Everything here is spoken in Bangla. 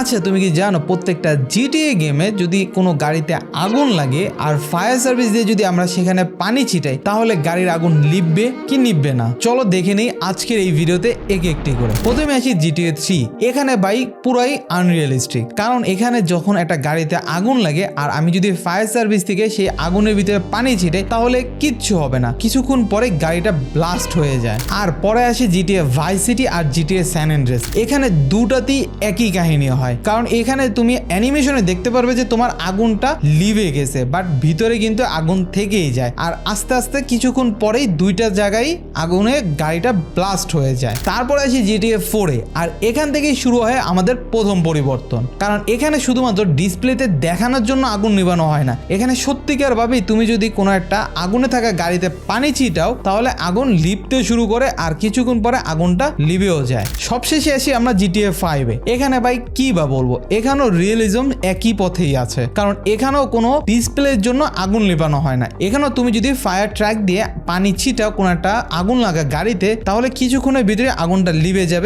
আচ্ছা তুমি কি জানো প্রত্যেকটা জিটিএ গেমে যদি কোনো গাড়িতে আগুন লাগে আর ফায়ার সার্ভিস দিয়ে যদি আমরা সেখানে পানি ছিটাই, তাহলে গাড়ির আগুন লিববে কি নিববে না? চলো দেখে নেই আজকের এই ভিডিওতে একে একটি করে। প্রথমে আসি জিটিএ থ্রি এখানে বাইক পুরাই আনরিয়ালিস্টিক কারণ এখানে যখন একটা গাড়িতে আগুন লাগে আর আমি যদি ফায়ার সার্ভিস থেকে সেই আগুনের ভিতরে পানি ছিটাই, তাহলে কিচ্ছু হবে না। কিছুক্ষণ পরে গাড়িটা ব্লাস্ট হয়ে যায়। আর পরে আসে জিটিএ ভাই সিটি আর জিটিএ স্যান অ্যান্ড্রেস এখানে দুটাতেই একই কাহিনী হয়। কারণ এখানে তুমি অ্যানিমেশনে দেখতে পারবে যে তোমার আগুনটা লিভে গেছে বাট ভিতরে কিন্তু আগুন থেকেই যায়। আর আস্তে আস্তে কিছুক্ষণ পরেই দুইটা জায়গায় আগুনে গাড়িটা ব্লাস্ট হয়ে যায়। তারপরে আসি জিটিএ ফোরে আর এখান থেকেই শুরু হয় আমাদের প্রথম পরিবর্তন। কারণ এখানে শুধুমাত্র ডিসপ্লেতে দেখানোর জন্য আগুন নিবানো হয় না। এখানে সত্যিকার ভাবেই তুমি যদি কোনো একটা আগুনে থাকা গাড়িতে পানি ছিটাও, তাহলে আগুন লিপতে শুরু করে আর কিছুক্ষণ পরে আগুনটা লিবেও যায়। সবশেষে আসি আমরা জিটিএ ফাইভে এখানে ভাই কি বা বলব? এখানেও রিয়েলিজম একই পথেই আছে। কারণ এখানেও কোনো ডিসপ্লের জন্য আগুন লেপানো হয় না। এখানেও তুমি যদি ফায়ার ট্র্যাক দিয়ে পানি ছিটাও কোনো একটা আগুন লাগা গাড়িতে, তাহলে কিছুক্ষণের ভিতরে আগুনটা লিভে যাবে।